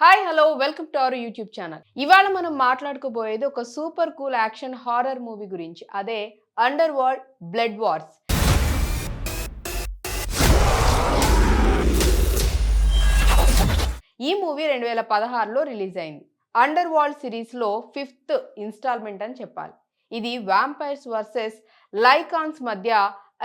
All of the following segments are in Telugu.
Hi hello welcome to our YouTube channel. ఇవాళ మనం మాట్లాడుకోబోయేది ఒక super cool action horror movie గురించి. అదే అండర్ వరల్డ్ బ్లడ్ వార్స్. ఈ మూవీ రెండు వేల పదహారులో రిలీజ్ అయింది. అండర్ వరల్డ్ సిరీస్లో ఫిఫ్త్ ఇన్స్టాల్మెంట్ అని చెప్పాలి. ఇది వ్యాంపైర్స్ వర్సెస్ లైకాన్స్ మధ్య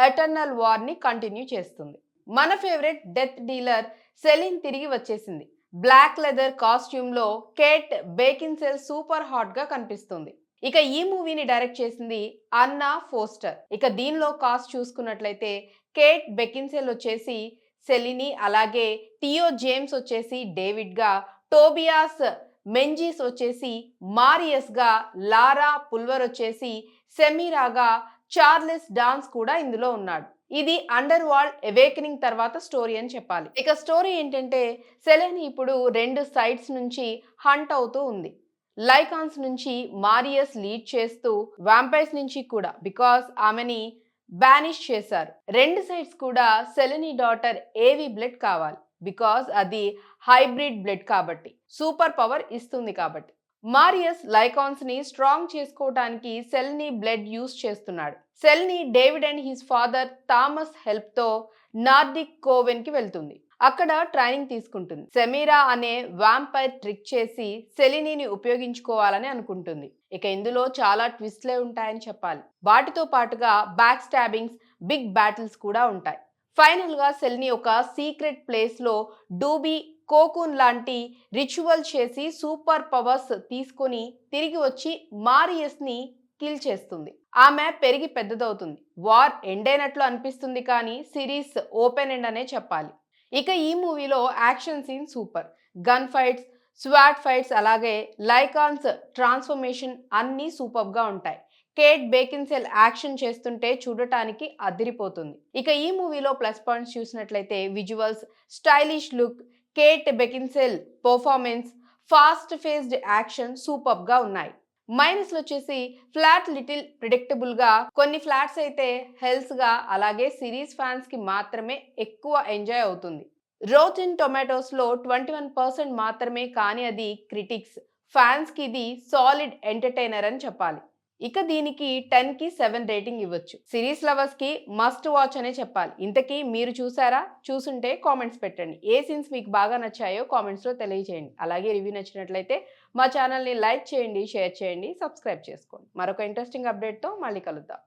ఎటర్నల్ వార్ని కంటిన్యూ చేస్తుంది. మన ఫేవరెట్ డెత్ డీలర్ సెలిన్ తిరిగి వచ్చేసింది. బ్లాక్ లెదర్ కాస్ట్యూమ్లో కేట్ బేకిన్సెల్ సూపర్ హాట్గా కనిపిస్తుంది. ఇక ఈ మూవీని డైరెక్ట్ చేసింది అన్నా ఫోస్టర్. ఇక దీనిలో కాస్ట్ చూసుకున్నట్లయితే కేట్ బెకిన్సెల్ వచ్చేసి సెలిని అలాగే టియో జేమ్స్ వచ్చేసి డేవిడ్గా టోబియాస్ మెంజీస్ వచ్చేసి మారియస్గా లారా పుల్వర్ వచ్చేసి సెమీరాగా చార్లెస్ డాన్స్ కూడా ఇందులో ఉన్నాడు. ఇది అండర్ వరల్డ్ ఎవేకనింగ్ తర్వాత స్టోరీ అని చెప్పాలి. ఇక స్టోరీ ఏంటంటే సెలెన్ ఇప్పుడు రెండు సైడ్స్ నుంచి హంట్ అవుతూ ఉంది. లైకాన్స్ నుంచి మారియస్ లీడ్ చేస్తూ వ్యాంపైర్స్ నుంచి కూడా బికాస్ ఆమెని బ్యానిష్ చేశారు. రెండు సైడ్స్ కూడా సెలెని డాటర్ ఏవి బ్లడ్ కావాలి బికాస్ అది హైబ్రిడ్ బ్లడ్ కాబట్టి సూపర్ పవర్ ఇస్తుంది కాబట్టి. మారియస్ లైకాన్స్ని స్ట్రాంగ్ చేసుకోవటానికి సెల్ని బ్లడ్ యూస్ చేస్తున్నాడు. సెల్ని David and his father Thomas హెల్ప్తో Nordic Nordic కోవెన్కి వెళ్తుంది. అక్కడ ట్రైనింగ్ తీసుకుంటుంది. సెమీరా అనే వాంపైర్ ట్రిక్ చేసి సెలినీని ఉపయోగించుకోవాలని అనుకుంటుంది. ఇక ఇందులో చాలా ట్విస్ట్లే ఉంటాయని చెప్పాలి. వాటితో పాటుగా బ్యాక్ స్టాబింగ్స్ బిగ్ బ్యాటిల్స్ కూడా ఉంటాయి. ఫైనల్గా సెల్ని ఒక సీక్రెట్ ప్లేస్లో డూబీ కోకూన్ లాంటి రిచువల్ చేసి సూపర్ పవర్స్ తీసుకొని తిరిగి వచ్చి మారియస్ని కిల్ చేస్తుంది. ఆమె పెరిగి పెద్దదవుతుంది. వార్ ఎండ్ అయినట్లు అనిపిస్తుంది కానీ సిరీస్ ఓపెన్ ఎండ్ అనే చెప్పాలి. ఇక ఈ మూవీలో action scene super. Gun fights swat fights అలాగే లైకాన్స్ ట్రాన్స్ఫర్మేషన్ అన్నీ సూపర్గా ఉంటాయి. కేట్ బేకిన్సెల్ యాక్షన్ చేస్తుంటే చూడటానికి అదిరిపోతుంది. ఇక ఈ మూవీలో ప్లస్ పాయింట్స్ చూసినట్లయితే visuals stylish look Kate Beckinsale performance fast paced action సూపర్గా ఉన్నాయి. మైనస్లు వచ్చేసి ఫ్లాట్ లిటిల్ ప్రిడిక్టబుల్గా కొన్ని ఫ్లాట్స్ అయితే హెల్త్గా అలాగే సిరీస్ ఫ్యాన్స్కి మాత్రమే ఎక్కువ ఎంజాయ్ అవుతుంది. రోతిన్ టొమాటోస్లో ట్వంటీ వన్ పర్సెంట్ మాత్రమే కానీ అది క్రిటిక్స్. ఫ్యాన్స్కి ఇది సాలిడ్ ఎంటర్టైనర్ అని చెప్పాలి. ఇక దీనికి టెన్కి సెవెన్ రేటింగ్ ఇవ్వచ్చు. సిరీస్ లవర్స్కి మస్ట్ వాచ్ అనే చెప్పాలి. ఇంతకీ మీరు చూసారా? చూసుంటే కామెంట్స్ పెట్టండి. ఏ సీన్స్ మీకు బాగా నచ్చాయో కామెంట్స్లో తెలియజేయండి. అలాగే రివ్యూ నచ్చినట్లయితే మా ఛానల్ని లైక్ చేయండి షేర్ చేయండి సబ్స్క్రైబ్ చేసుకోండి. మరొక ఇంట్రెస్టింగ్ అప్డేట్తో మళ్ళీ కలుద్దాం.